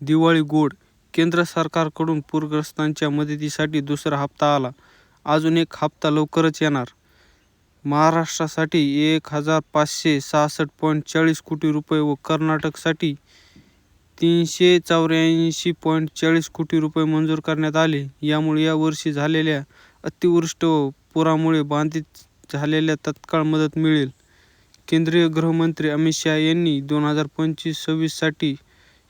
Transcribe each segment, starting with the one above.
दिवाळी गोड केंद्र सरकारकडून पूरग्रस्तांच्या मदतीसाठी दुसरा हप्ता आला. अजून एक हप्ता लवकरच येणार. महाराष्ट्रासाठी एक हजार पाचशे सहासष्ट पॉईंट चाळीस कोटी रुपये व कर्नाटकसाठी तीनशे चौऱ्याऐंशी पॉईंट चाळीस कोटी रुपये मंजूर करण्यात आले. यामुळे या वर्षी झालेल्या अतिवृष्टी व पुरामुळे बाधित झालेल्या तत्काळ मदत मिळेल. केंद्रीय गृहमंत्री अमित शहा यांनी दोन हजार पंचवीस-सव्वीससाठी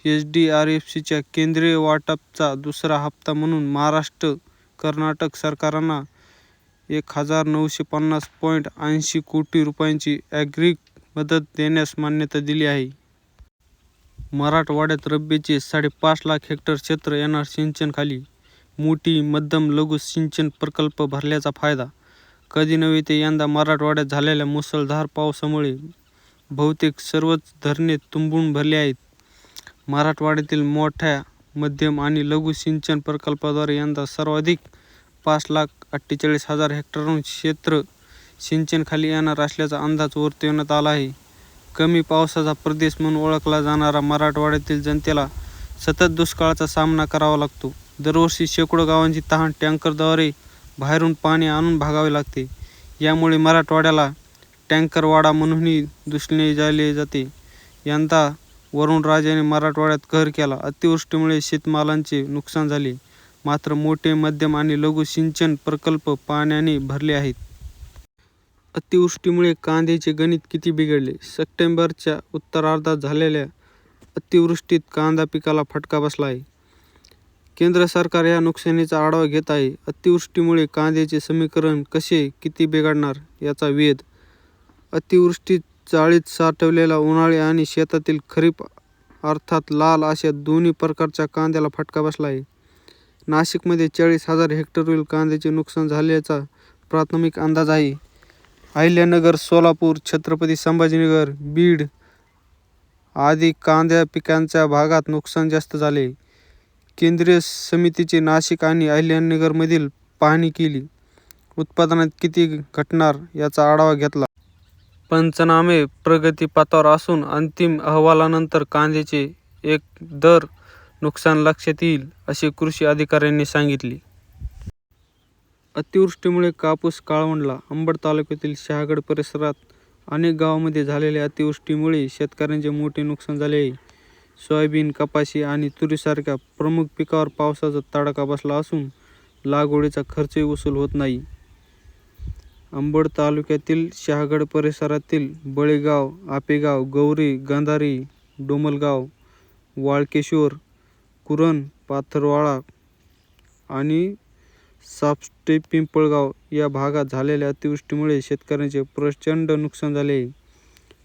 एसडीआरएफच्या केंद्रीय वाटपाचा दुसरा हप्ता म्हणून महाराष्ट्र, कर्नाटक सरकारांना एक हजार नऊशे पन्नास पॉईंट ऐंशी कोटी रुपयांची ॲग्रिक मदत देण्यास मान्यता दिली आहे. मराठवाड्यात रब्बीचे साडेपाच लाख हेक्टर क्षेत्र येणार सिंचनाखाली. मोठी, मध्यम, लघु सिंचन प्रकल्प भरल्याचा फायदा? कधी नव्हे ते यंदा मराठवाड्यात झालेल्या मुसळधार पावसामुळे बहुतेक सर्वच धरणे तुंबून भरली आहेत. मराठवाड्यातील मोठ्या, मध्यम आणि लघु सिंचन प्रकल्पांद्वारे यंदा सर्वाधिक पाच लाख अठ्ठेचाळीस हजार हेक्टरहून क्षेत्र सिंचनाखाली येणार असल्याचा अंदाज वर्तवण्यात आला आहे. कमी पावसाचा प्रदेश म्हणून ओळखला जाणाऱ्या मराठवाड्यातील जनतेला सतत दुष्काळाचा सामना करावा लागतो. दरवर्षी शेकडो गावांची तहान टँकरद्वारे बाहेरून पाणी आणून भागावे लागते. यामुळे मराठवाड्याला टँकरवाडा म्हणूनही दुषिले जाते. यंदा वरुणराजाने मराठवाड्यात कहर केला. अतिवृष्टीमुळे शेतमालाचे नुकसान झाले. मात्र मोठे, मध्यम आणि लघु सिंचन प्रकल्प पाण्याने भरले आहेत. अतिवृष्टीमुळे कांद्याचे गणित किती बिघडले? सप्टेंबरच्या उत्तरार्धात झालेल्या अतिवृष्टीत कांदा पिकाला फटका बसला आहे. केंद्र सरकार या नुकसानीचा आढावा घेत आहे. अतिवृष्टीमुळे कांद्याचे समीकरण कसे किती बिघडणार याचा वेध. अतिवृष्टीत चाळीत साठवलेला उन्हाळी आणि शेतातील खरीप अर्थात लाल अशा दोन्ही प्रकारच्या कांद्याला फटका बसला आहे. नाशिकमध्ये चाळीस हजार हेक्टरवरील कांद्याचे नुकसान झाल्याचा प्राथमिक अंदाज आहे. अहिल्यानगर, सोलापूर, छत्रपती संभाजीनगर, बीड आदी कांद्या पिकांच्या भागात नुकसान जास्त झाले केंद्रीय समितीची नाशिक आणि अहिल्यानगरमधील पाहणी केली. उत्पादनात किती घटणार याचा आढावा घेतला. पंचनामे प्रगतीपथावर असून अंतिम अहवालानंतर कांद्याचे एकंदर नुकसान लक्षात येईल, असे कृषी अधिकाऱ्यांनी सांगितले. अतिवृष्टीमुळे कापूस काळवंडला अंबड तालुक्यातील शहागड परिसरात अनेक गावांमध्ये झालेल्या अतिवृष्टीमुळे शेतकऱ्यांचे मोठे नुकसान झाले आहे. सोयाबीन, कपाशी आणि तुरीसारख्या प्रमुख पिकावर पावसाचा तडाखा बसला असून लागवडीचा खर्चही वसूल होत नाही. अंबड तालुक्यातील शहागड परिसरातील बळेगाव, आपेगाव, गौरी, गांधारी, डोमलगाव, वाळकेश्वर, कुरण, पाथरवाळा आणि सापस्टे पिंपळगाव या भागात झालेल्या अतिवृष्टीमुळे शेतकऱ्यांचे प्रचंड नुकसान झाले आहे.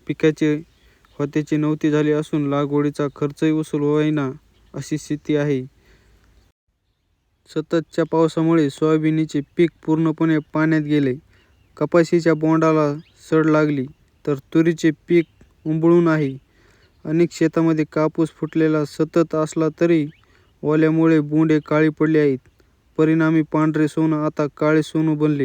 पिकांची होत्याची नव्हती झाली असून लागवडीचा खर्चही वसूल होईना अशी स्थिती आहे. सततच्या पावसामुळे सोयाबीनचे पीक पूर्णपणे पाण्यात गेले. कपाशीच्या बोंडाला सड लागली, तर तुरीचे पीक उंबळून आहे. अनेक शेतांमध्ये कापूस फुटलेला सतत असला तरी ओल्यामुळे बोंडे काळी पडली आहेत. परिणामी पांढरे सोनं आता काळे सोनं बनले